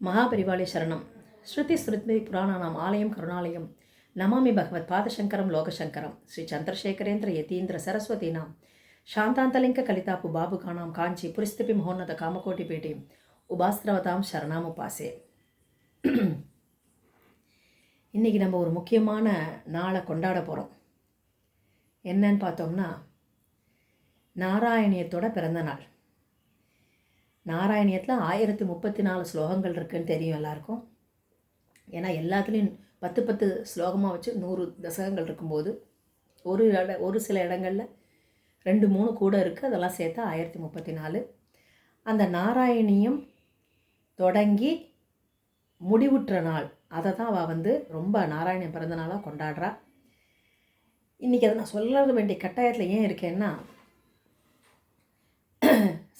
మహాపరివాళి శరణం శృతి స్మృతి పురాణానాం ఆలయం కరుణాలయం నమామి భగవత్ పాదశంకరం లోకశంకరం శ్రీ చంద్రశేఖరేంద్ర యతీంద్ర సరస్వతీనాం శాంతాంతలింక కలితాపు బాబుకాణాం కాంచి పురిస్థితి మహోన్నత కామకోటిపేటి உபாஸ்திரவதாம் சரணாமுபாசே இன்றைக்கி நம்ம ஒரு முக்கியமான நாளை கொண்டாட போகிறோம் என்னன்னு பார்த்தோம்னா நாராயணியத்தோட பிறந்த நாள் நாராயணியத்தில் ஆயிரத்தி முப்பத்தி நாலு ஸ்லோகங்கள் இருக்குன்னு தெரியும் எல்லாருக்கும். ஏன்னா எல்லாத்துலேயும் பத்து பத்து ஸ்லோகமாக வச்சு நூறு தசகங்கள் இருக்கும்போது ஒரு இட ஒரு சில இடங்களில் ரெண்டு மூணு கூட இருக்குது அதெல்லாம் சேர்த்தா ஆயிரத்தி முப்பத்தி நாலு. அந்த நாராயணியம் தொடங்கி முடிவுற்ற நாள். அதை தான் அவள் வந்து ரொம்ப நாராயணியம் பிறந்த நாளாக கொண்டாடுறா. இன்றைக்கி அதை நான் சொல்ல வேண்டிய கட்டாயத்தில் ஏன் இருக்கேன்னா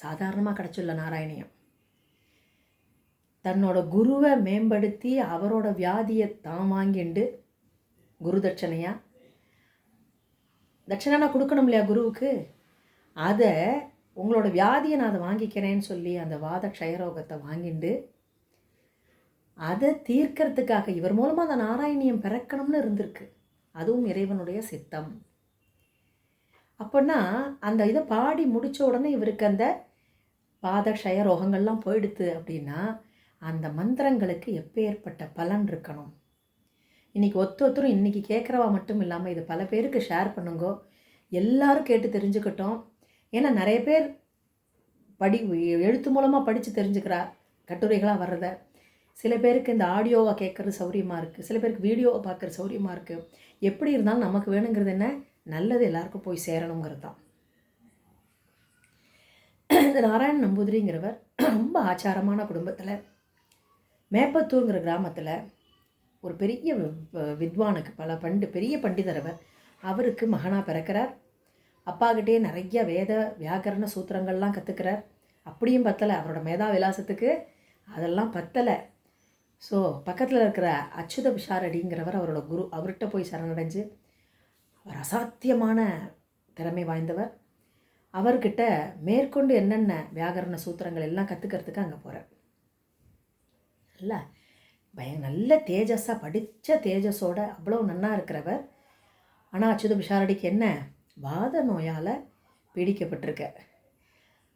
சாதாரணமாக கிடச்சுள்ள நாராயணியம். தன்னோட குருவை மேம்படுத்தி அவரோட வியாதியை தான் வாங்கிண்டு குரு தட்சணையாக தட்சணை நான் கொடுக்கணும் இல்லையா குருவுக்கு? அதை உங்களோட வியாதியை நான் அதை வாங்கிக்கிறேன்னு சொல்லி அந்த வாத க்ஷயரோகத்தை வாங்கிண்டு அதை தீர்க்கறதுக்காக இவர் மூலமாக அந்த நாராயணியம் பிறக்கணும்னு இருந்திருக்கு. அதுவும் இறைவனுடைய சித்தம். அப்படின்னா அந்த இதை பாடி முடித்த உடனே இவருக்கு அந்த பாத ரோகங்கள்லாம் போயிடுத்து அப்படின்னா அந்த மந்திரங்களுக்கு எப்பேற்பட்ட பலன் இருக்கணும்? இன்றைக்கி ஒத்து ஒருத்தரும் இன்றைக்கி கேட்குறவா மட்டும் இல்லாமல் இது பல பேருக்கு ஷேர் பண்ணுங்கோ. எல்லாரும் கேட்டு தெரிஞ்சுக்கிட்டோம். ஏன்னா நிறைய பேர் படி எழுத்து மூலமாக படித்து தெரிஞ்சுக்கிறா கட்டுரைகளாக வர்றத. சில பேருக்கு இந்த ஆடியோவை கேட்குறது சௌரியமாக இருக்குது சில பேருக்கு வீடியோவை பார்க்குறது சௌரியமாக இருக்குது எப்படி இருந்தாலும் நமக்கு வேணுங்கிறது என்ன? நல்லது எல்லாருக்கும் போய் சேரணுங்கிறது தான். இந்த நாராயண நம்பூதிரிங்கிறவர் ரொம்ப ஆச்சாரமான குடும்பத்தில் மேப்பத்தூருங்கிற கிராமத்தில் ஒரு பெரிய வித்வானுக்கு பல பண்டு பெரிய பண்டிதரவர். அவருக்கு மகனாக பிறக்கிறார். அப்பாக்கிட்டே நிறைய வேத வியாக்கரண சூத்திரங்கள்லாம் கற்றுக்கிறார் அப்படியும் பத்தலை அவரோட மேதா விலாசத்துக்கு அதெல்லாம் பத்தலை. ஸோ பக்கத்தில் இருக்கிற அச்சுத பிஷாரடிங்கிறவர் அவரோட குரு. அவர்கிட்ட போய் சரணடைஞ்சு அவர் அசாத்தியமான திறமை வாய்ந்தவர். அவர்கிட்ட மேற்கொண்டு என்னென்ன வியாகரண சூத்திரங்கள் எல்லாம் கற்றுக்கிறதுக்கு அங்கே போகிறார் நல்ல பய நல்ல தேஜஸாக படித்த தேஜஸோட அவ்வளோ நன்னா இருக்கிறவர். ஆனால் அச்சுத விஷாரடிக்கு என்ன? வாத நோயால் பீடிக்கப்பட்டிருக்க.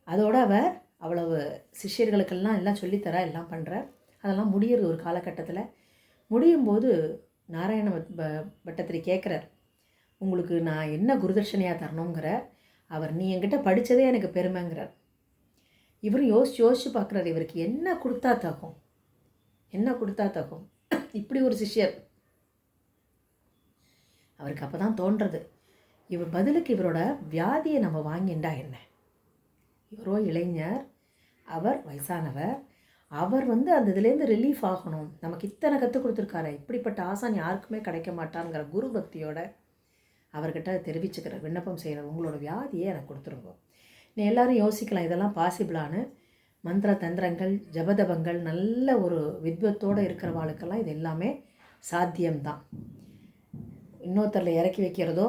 அதோடு அவர் அவ்வளவு சிஷ்யர்களுக்கெல்லாம் எல்லாம் சொல்லித்தரா எல்லாம் பண்ணுற அதெல்லாம் முடியிறது ஒரு காலகட்டத்தில். முடியும் போது நாராயண பட்டத்திரி கேட்குறார் உங்களுக்கு நான் என்ன குருதர்ஷனையாக தரணுங்கிற அவர் நீ என்கிட்ட படித்ததே எனக்கு பெருமைங்கிறார். இவரும் யோசிச்சு யோசிச்சு பார்க்குறாரு இவருக்கு என்ன கொடுத்தா தகும்? என்ன கொடுத்தா தகும்? இப்படி ஒரு சிஷ்யர். அவருக்கு அப்போ தான் தோன்றது. இவர் பதிலுக்கு இவரோட வியாதியை நம்ம வாங்கிண்டா என்ன? இவரோ இளைஞர் அவர் வயசானவர் அவர் வந்து அந்த இதுலேருந்து ரிலீஃப் ஆகணும். நமக்கு இத்தனை கற்றுக் கொடுத்துருக்காரு இப்படிப்பட்ட ஆசான் யாருக்குமே கிடைக்க மாட்டாங்கிற குரு பக்தியோட அவர்கிட்ட தெரிவிச்சுக்கிற விண்ணப்பம் செய்கிற உங்களோட வியாதியை எனக்கு கொடுத்துருங்க. நீ எல்லோரும் யோசிக்கலாம் இதெல்லாம் பாசிபிளானு மந்திர தந்திரங்கள் ஜபதபங்கள் நல்ல ஒரு வித்வத்தோடு இருக்கிறவாளுக்கெல்லாம் இது எல்லாமே சாத்தியம்தான். இன்னொருத்தரில் இறக்கி வைக்கிறதோ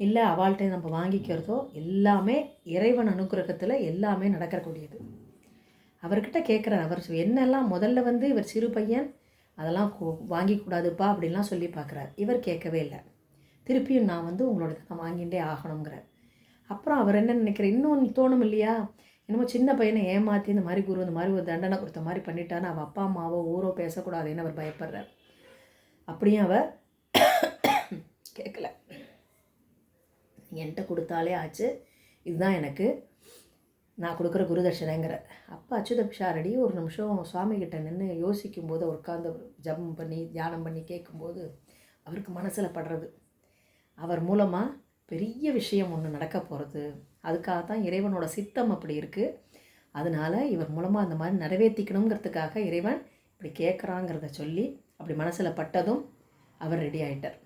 இல்லை அவள்கிட்ட நம்ம வாங்கிக்கிறதோ எல்லாமே இறைவன் அனுகிரகத்தில் எல்லாமே நடக்கக்கூடியது. அவர்கிட்ட கேட்குறார் அவர் என்னெல்லாம் முதல்ல வந்து இவர் சிறு பையன் அதெல்லாம் வாங்கிக்கூடாதுப்பா அப்படின்லாம் சொல்லி பார்க்குறார் இவர் கேட்கவே இல்லை. திருப்பியும் நான் வந்து உங்களோட கதை வாங்கிட்டே ஆகணுங்கிறார். அப்புறம் அவர் என்ன நினைக்கிற இன்னொன்று தோணும் இல்லையா? என்னமோ சின்ன பையனை ஏமாற்றி இந்த மாதிரி குரு இந்த மாதிரி ஒரு தண்டனை கொடுத்த மாதிரி பண்ணிட்டான்னு அவள் அப்பா அம்மாவோ ஊரோ பேசக்கூடாதுன்னு அவர் பயப்படுறார். அப்படியும் அவர் கேட்கல. என்கிட்ட கொடுத்தாலே ஆச்சு. இதுதான் எனக்கு நான் கொடுக்குற குருதர்ஷனைங்கிற அப்போ அச்சுத பிஷாரடி ஒரு நிமிஷம் சுவாமிகிட்ட நின்று யோசிக்கும் போது உட்காந்து ஜபம் பண்ணி தியானம் பண்ணி கேட்கும்போது அவருக்கு மனசில் படுறது. அவர் மூலமாக பெரிய விஷயம் ஒன்று நடக்க போகிறது அதுக்காக தான் இறைவனோட சித்தம் அப்படி இருக்குது அதனால் இவர் மூலமாக அந்த மாதிரி நிறைவேற்றிக்கணுங்கிறதுக்காக இறைவன் இப்படி கேட்குறாங்கிறத சொல்லி அப்படி மனசில் பட்டதும் அவர் ரெடி ஆகிட்டார்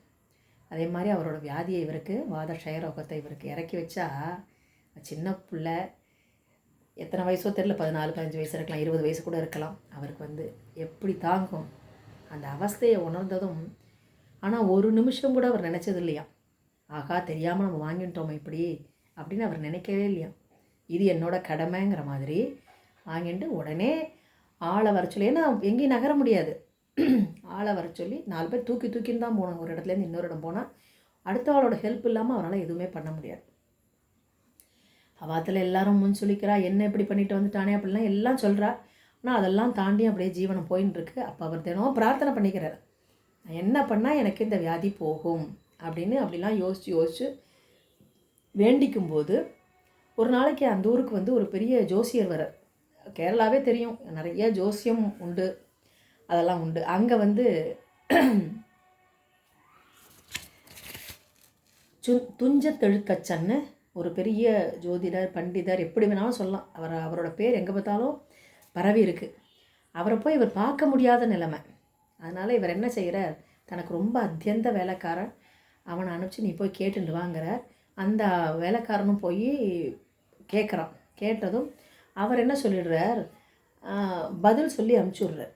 அதே மாதிரி அவரோட வியாதியை இவருக்கு வாத க்ஷயரோகத்தை இவருக்கு இறக்கி வச்சா சின்ன பிள்ளை எத்தனை வயசோ தெரில பதினாலு பதினஞ்சு வயசு இருக்கலாம் இருபது வயசு கூட இருக்கலாம். அவருக்கு வந்து எப்படி தாங்கும்? அந்த அவஸ்தையை உணர்ந்ததும் ஆனால் ஒரு நிமிஷம் கூட அவர் நினச்சது இல்லையா? ஆகா தெரியாமல் நம்ம வாங்கிட்டோமே இப்படி அப்படின்னு அவர் நினைக்கவே இல்லையா? இது என்னோட கடமைங்கிற மாதிரி வாங்கிட்டு உடனே ஆளை வர சொல்லி ஏன்னா எங்கேயும் நகர முடியாது. ஆளை வர சொல்லி நாலு பேர் தூக்கி தூக்கின்னு தான் போனாங்க ஒரு இடத்துலேருந்து இன்னொரு இடம் போனால் அடுத்த ஆளோட ஹெல்ப் இல்லாமல் அவரால் எதுவுமே பண்ண முடியாது. அவாத்தில் எல்லாரும் முன் சொல்லிக்கிறா என்ன இப்படி பண்ணிட்டு வந்துட்டானே? அப்படிலாம் எல்லாம் சொல்கிறா ஆனால் அதெல்லாம் தாண்டி அப்படியே ஜீவனம் போயின்னு இருக்கு அப்போ அவர் தினமும் பிரார்த்தனை பண்ணிக்கிறார். என்ன பண்ணால் எனக்கு இந்த வியாதி போகும்? அப்படின்னு அப்படிலாம் யோசித்து யோசித்து வேண்டிக்கும் போது ஒரு நாளைக்கு அந்த ஊருக்கு வந்து ஒரு பெரிய ஜோசியர் வர கேரளாவே தெரியும். நிறைய ஜோசியம் உண்டு. அதெல்லாம் உண்டு. அங்கே வந்து சு துஞ்சத்தெழுத்தச்சன்னு ஒரு பெரிய ஜோதிடர் பண்டிதர் எப்படி வேணாலும் சொல்லலாம். அவர் அவரோட பேர் எங்கே பார்த்தாலும் பரவி இருக்குது அவரை போய் இவர் பார்க்க முடியாத நிலைமை. அதனால் இவர் என்ன செய்கிறார் தனக்கு ரொம்ப அத்தியந்த வேலைக்காரன். அவனை அனுப்பிச்சு நீ போய் கேட்டுட்டு வாங்குறார். அந்த வேலைக்காரனும் போய் கேட்குறான் கேட்டதும் அவர் என்ன சொல்லிடுறார்? பதில் சொல்லி அனுப்பிச்சுடுறார்.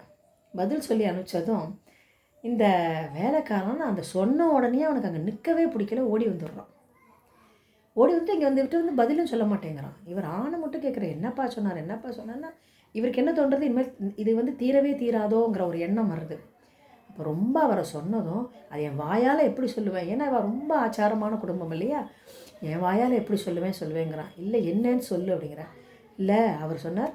பதில் சொல்லி அனுப்பிச்சதும் இந்த வேலைக்காரன் அந்த சொன்ன உடனே அவனுக்கு அங்கே நிற்கவே பிடிக்கல. ஓடி வந்துடுறான். ஓடி வந்துட்டு இங்கே வந்துவிட்டு வந்து பதிலும் சொல்ல மாட்டேங்கிறான். இவர் ஆணை மட்டும் கேட்குற என்னப்பா சொன்னார்? என்னப்பா சொன்னார்னா இவருக்கு என்ன தோன்றது? இனிமேல் இது வந்து தீரவே தீராதோங்கிற ஒரு எண்ணம் வருது. அப்போ ரொம்ப அவரை சொன்னதும் அது என் வாயால் எப்படி சொல்லுவேன்? ஏன்னா அவள் ரொம்ப ஆச்சாரமான குடும்பம் இல்லையா? என் வாயால் எப்படி சொல்லுவேன் சொல்லுவேங்கிறான். இல்லை என்னன்னு சொல்லு அப்படிங்கிறேன் இல்லை அவர் சொன்னார்.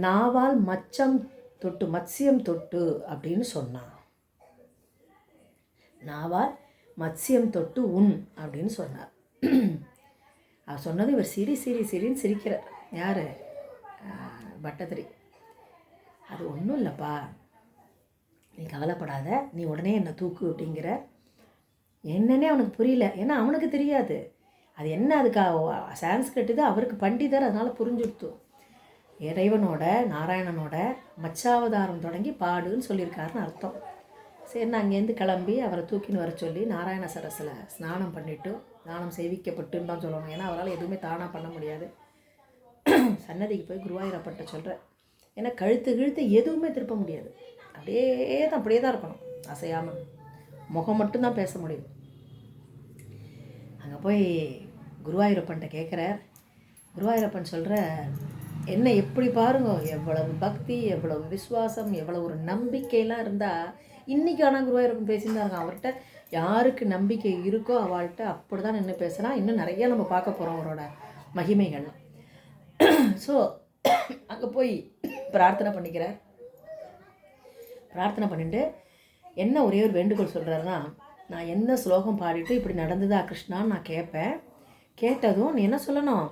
நாவால் மச்சம் தொட்டு மத்சியம் தொட்டு அப்படின்னு சொன்னான். நாவால் மத்சியம் தொட்டு உன் அப்படின்னு சொன்னார். அவர் சொன்னது இவர் சிரி சிரி சிரின்னு சிரிக்கிறார். யார்? பட்டத்திரி அது ஒன்றும் இல்லைப்பா. நீ கவலைப்படாத. நீ உடனே என்னை தூக்கு அப்படிங்கிற. என்னன்னே அவனுக்கு புரியல. ஏன்னா அவனுக்கு தெரியாது. அது என்ன அதுக்கு அவ- சான்ஸ்கிரிட் இது அவருக்கு பண்டிதர் அதனால் புரிஞ்சுடுத்து. இறைவனோட நாராயணனோட மச்சாவதாரம் தொடங்கி பாடுன்னு சொல்லியிருக்காருன்னு அர்த்தம். சரி நான் அங்கேருந்து கிளம்பி அவரை தூக்கின்னு வர சொல்லி நாராயண சரஸில் ஸ்நானம் பண்ணிவிட்டு ஸ்நானம் சேவிக்கப்பட்டுன்னு தான் சொல்லணும். ஏன்னா அவரால் எதுவுமே தானாக பண்ண முடியாது. சன்னதிக்கு போய் குருவாயூரப்பட்ட சொல்கிறேன் ஏன்னா கழுத்து கிழுத்து எதுவுமே திருப்ப முடியாது. அப்படியே தான் அப்படியே தான் இருக்கணும். அசையாமல் முகம் மட்டும்தான் பேச முடியும். அங்கே போய் குருவாயூரப்பன்ட்ட கேட்குறார் குருவாயூரப்பன் சொல்கிற என்ன எப்படி பாருங்க? எவ்வளவு பக்தி எவ்வளவு விசுவாசம் எவ்வளவு ஒரு நம்பிக்கையெல்லாம் இருந்தால் இன்றைக்கி ஆனால் குருவாயூரப்பன் பேசியிருந்தாங்க இருக்கான். அவர்கிட்ட யாருக்கு நம்பிக்கை இருக்கோ அவள்கிட்ட அப்படி தான் நின்று பேசுகிறான் இன்னும் நிறைய நம்ம பார்க்க போகிறோம் அவரோட மகிமைகள். ஸோ அங்கே போய் பிரார்த்தனை பண்ணிக்கிறார் பிரார்த்தனை பண்ணிட்டு என்ன ஒரே ஒரு வேண்டுகோள் சொல்கிறாருன்னா நான் என்ன ஸ்லோகம் பாடிட்டு இப்படி நடந்ததா கிருஷ்ணான்னு நான் கேட்பேன். கேட்டதும் நீ என்ன சொல்லணும்?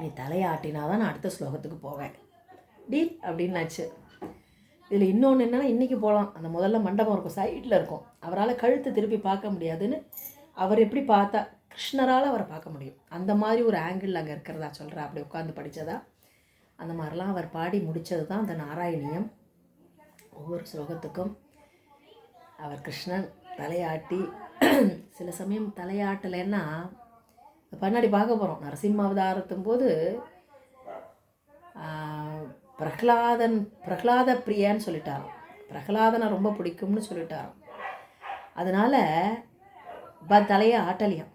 நீ தலையாட்டினா தான் நான் அடுத்த ஸ்லோகத்துக்கு போவேன். டீல் அப்படின்னாச்சு. இதில் இன்னொன்று என்னன்னா இன்றைக்கி போகலாம் அந்த முதல்ல மண்டபம் இருக்கும் சைடில் இருக்கும். அவரால் கழுத்தை திருப்பி பார்க்க முடியாதுன்னு அவர் எப்படி பார்த்தா கிருஷ்ணரால் அவரை பார்க்க முடியும். அந்த மாதிரி ஒரு ஆங்கிள் அங்கே இருக்கிறதா சொல்கிறா அப்படி உட்காந்து படித்ததா அந்த மாதிரிலாம் அவர் பாடி முடித்தது தான் அந்த நாராயணியம். ஒவ்வொரு ஸ்லோகத்துக்கும் அவர் கிருஷ்ணன் தலையாட்டி சில சமயம் தலையாட்டலைன்னா பின்னாடி பார்க்க போகிறோம் நரசிம்ம அவதாரத்தும் போது பிரகலாதன் பிரகலாத பிரியான்னு சொல்லிட்டாராம். பிரகலாதனை ரொம்ப பிடிக்கும்னு சொல்லிட்டாராம். அதனால் ப தலையை ஆட்டலையாம்.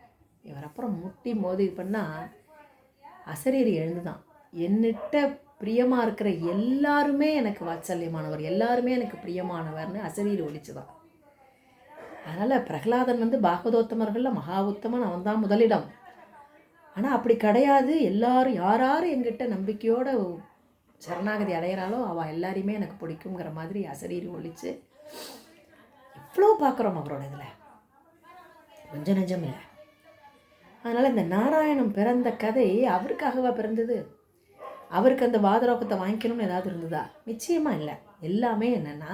இவர் அப்புறம் முட்டி மோதி பண்ணால் அசரீர் எழுந்துதான். என்னிட்ட பிரியமாக இருக்கிற எல்லாருமே எனக்கு வாத்சல்யமானவர் எல்லாருமே எனக்கு பிரியமானவர்னு அசரீர் ஒழிச்சுதான். அதனால் பிரகலாதன் வந்து பாகவதோத்தமர்களில் மகா உத்தமன் அவன் தான் முதலிடம். ஆனால் அப்படி கிடையாது. எல்லாரும் யார் யார் என்கிட்ட நம்பிக்கையோட சரணாகதி அடையிறாளோ அவள் எல்லாரையுமே எனக்கு பிடிக்குங்கிற மாதிரி அசரீர் ஒழிச்சு எவ்வளோ பார்க்குறோம் அவரோட இதில். கொஞ்சம் நெஞ்சம் இல்லை. அதனால் இந்த நாராயணம் பிறந்த கதை அவருக்காகவா பிறந்தது? அவருக்கு அந்த வாதரோகத்தை வாங்கிக்கணும்னு ஏதாவது இருந்ததா? நிச்சயமாக இல்லை. எல்லாமே என்னென்னா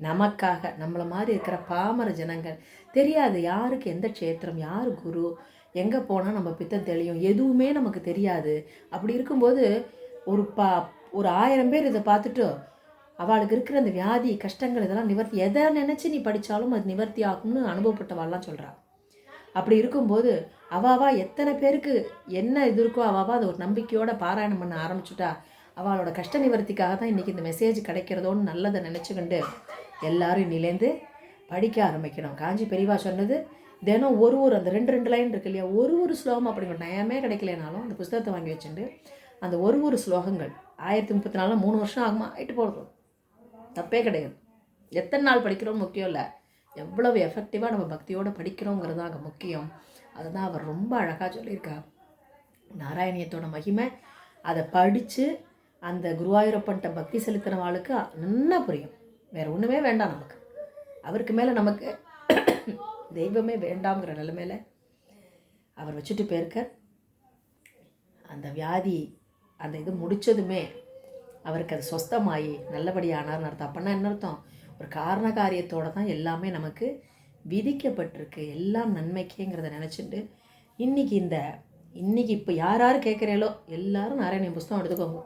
நமக்காக நம்மளை மாதிரி இருக்கிற பாமர ஜனங்கள். தெரியாது யாருக்கு எந்த க்ஷேத்திரம் யார் குரு எங்கே போனால் நம்ம பித்தம் தெளியும் எதுவுமே நமக்கு தெரியாது. அப்படி இருக்கும்போது ஒரு பா ஒரு ஆயிரம் பேர் இதை பார்த்துட்டு அவளுக்கு இருக்கிற அந்த வியாதி கஷ்டங்கள் இதெல்லாம் நிவர்த்தி எதை நினச்சி நீ படித்தாலும் அது நிவர்த்தி ஆகும்னு அனுபவப்பட்டவாள்லாம் சொல்கிறாள் அப்படி இருக்கும்போது அவாவா எத்தனை பேருக்கு என்ன இது இருக்கோ அவாவா அதை ஒரு நம்பிக்கையோட பாராயணம் பண்ண ஆரம்பிச்சுட்டா. அவளோட கஷ்ட நிவர்த்திக்காக தான் இன்றைக்கி இந்த மெசேஜ் கிடைக்கிறதோன்னு நல்லதை நினச்சிக்கிண்டு எல்லாரும் இன்னிலேருந்து படிக்க ஆரம்பிக்கணும். காஞ்சி பெரியவா சொன்னது தினம் ஒரு ஒரு அந்த ரெண்டு ரெண்டு லைன் இருக்கு இல்லையா? ஒரு ஒரு ஸ்லோகம் அப்படிங்கிற நயமே கிடைக்கலனாலும் அந்த புஸ்தகத்தை வாங்கி வச்சுட்டு அந்த ஒரு ஒரு ஸ்லோகங்கள் ஆயிரத்தி முப்பத்தி நாலில் மூணு வருஷம் ஆகுமா? ஆயிட்டு போகிறது தப்பே கிடையாது. எத்தனை நாள் படிக்கிறோம் முக்கியம் இல்லை. எவ்வளவு எஃபெக்டிவாக நம்ம பக்தியோடு படிக்கிறோங்கிறது தான் அங்கே முக்கியம். அதை தான் அவர் ரொம்ப அழகாக சொல்லியிருக்கா நாராயணியத்தோட மகிமை அதை படித்து அந்த குருவாயூரப்பன்ட்ட பக்தி செலுத்தினவாளுக்கு நல்லா புரியும். வேறு ஒன்றுமே வேண்டாம் நமக்கு. அவருக்கு மேலே நமக்கு தெய்வமே வேண்டாங்கிற நிலைமையில் அவர் வச்சுட்டு போயிருக்க அந்த வியாதி அந்த இது முடித்ததுமே அவருக்கு அது சொஸ்தமாகி நல்லபடியானார்னு அர்த்தம். அப்படின்னா என்ன அர்த்தம்? ஒரு காரண காரியத்தோடு தான் எல்லாமே நமக்கு விதிக்கப்பட்டிருக்கு. எல்லாம் நன்மைக்கேங்கிறத நினச்சிட்டு இன்றைக்கி இந்த இன்னைக்கு இப்போ யார் யார் கேட்குறீங்களோ எல்லாரும் நாராயணன் புஸ்தகம் எடுத்துக்கோங்க.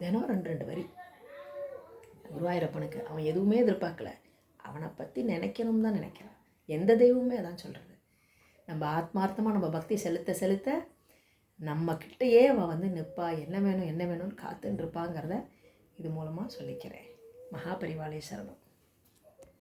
தினம் ரெண்டு ரெண்டு வரி. குருவாயூரப்பனுக்கு அவன் எதுவுமே எதிர்பார்க்கல. அவனை பற்றி நினைக்கணும் தான் நினைக்கிறான். எந்த தெய்வமே அதான் சொல்கிறது நம்ம ஆத்மார்த்தமாக நம்ம பக்தி செலுத்த செலுத்த நம்ம கிட்டேயே அவன் வந்து நிற்பா என்ன வேணும் என்ன வேணும்னு காத்துன்னு இருப்பாங்கிறத இது மூலமாக சொல்லிக்கிறேன். மகாபரிவாளே சரணம்.